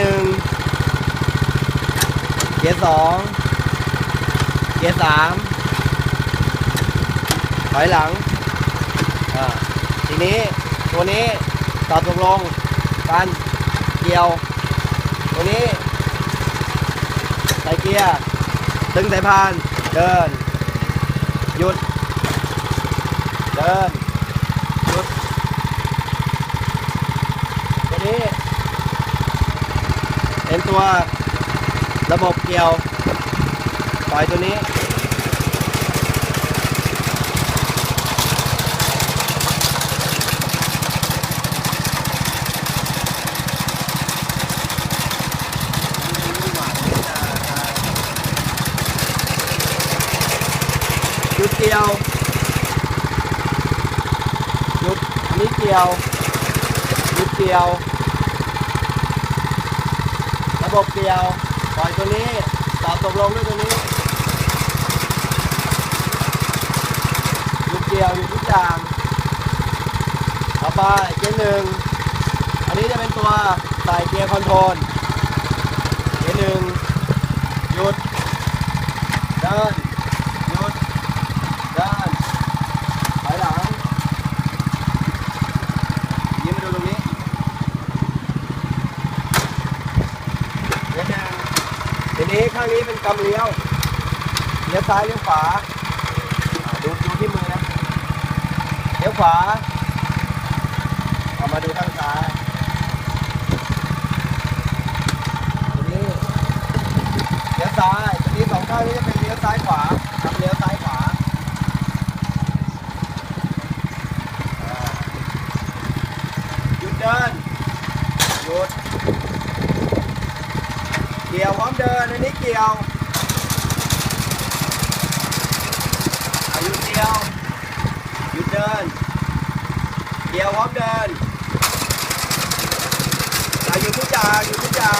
หนึ่งเกียร์สองเกียร์สามถอยหลังอ่าทีนี้ตัวนี้ตอบตกลงการเกี่ยว ตัวนี้ใส่เกียร์ดึงสายพาน เดิน หยุด เดิน หยุด ตัวนี้ เป็น ตัวระบบเกี่ยวปล่อยตัวนี้หยุดเกี่ยวหยุดอันนี้เกี่ยวหยุดเกี่ยว ระบบเกี่ยวปล่อยตัวนี้ตอบตกลงด้วยตัวนี้หยุดเกี่ยวหยุดทุกอย่างต่อไปเกียร์หนึ่งอันนี้จะเป็นตัวใส่เกียร์คอนโทรลเกียร์หนึ่งหยุดเดินหยุด ด้านถอยหลังยิ้มมาดูตรงนี้เดี๋ยวนะที นี้ข้างนี้เป็นกำเลี้ยวเลี้ยวซ้ายเลี้ยวขวาอ่าดูดูที่มือนะเลี้ยวขวาเอามาดูข้างซ้ายทีนี้เลี้ยวซ้ายทีนี้สองข้างนี้จะเป็นเลี้ยวซ้ายขวาทำเลี้ยวซ้ายขวาหยุดเดินหยุด เกี่ยวพร้อมเดินอันนี้เกี่ยวอาหยุดเกี่ยวหยุดเดิน เกี่ยวพร้อมเดินอาหยุดทุกอย่างหยุดทุกอย่าง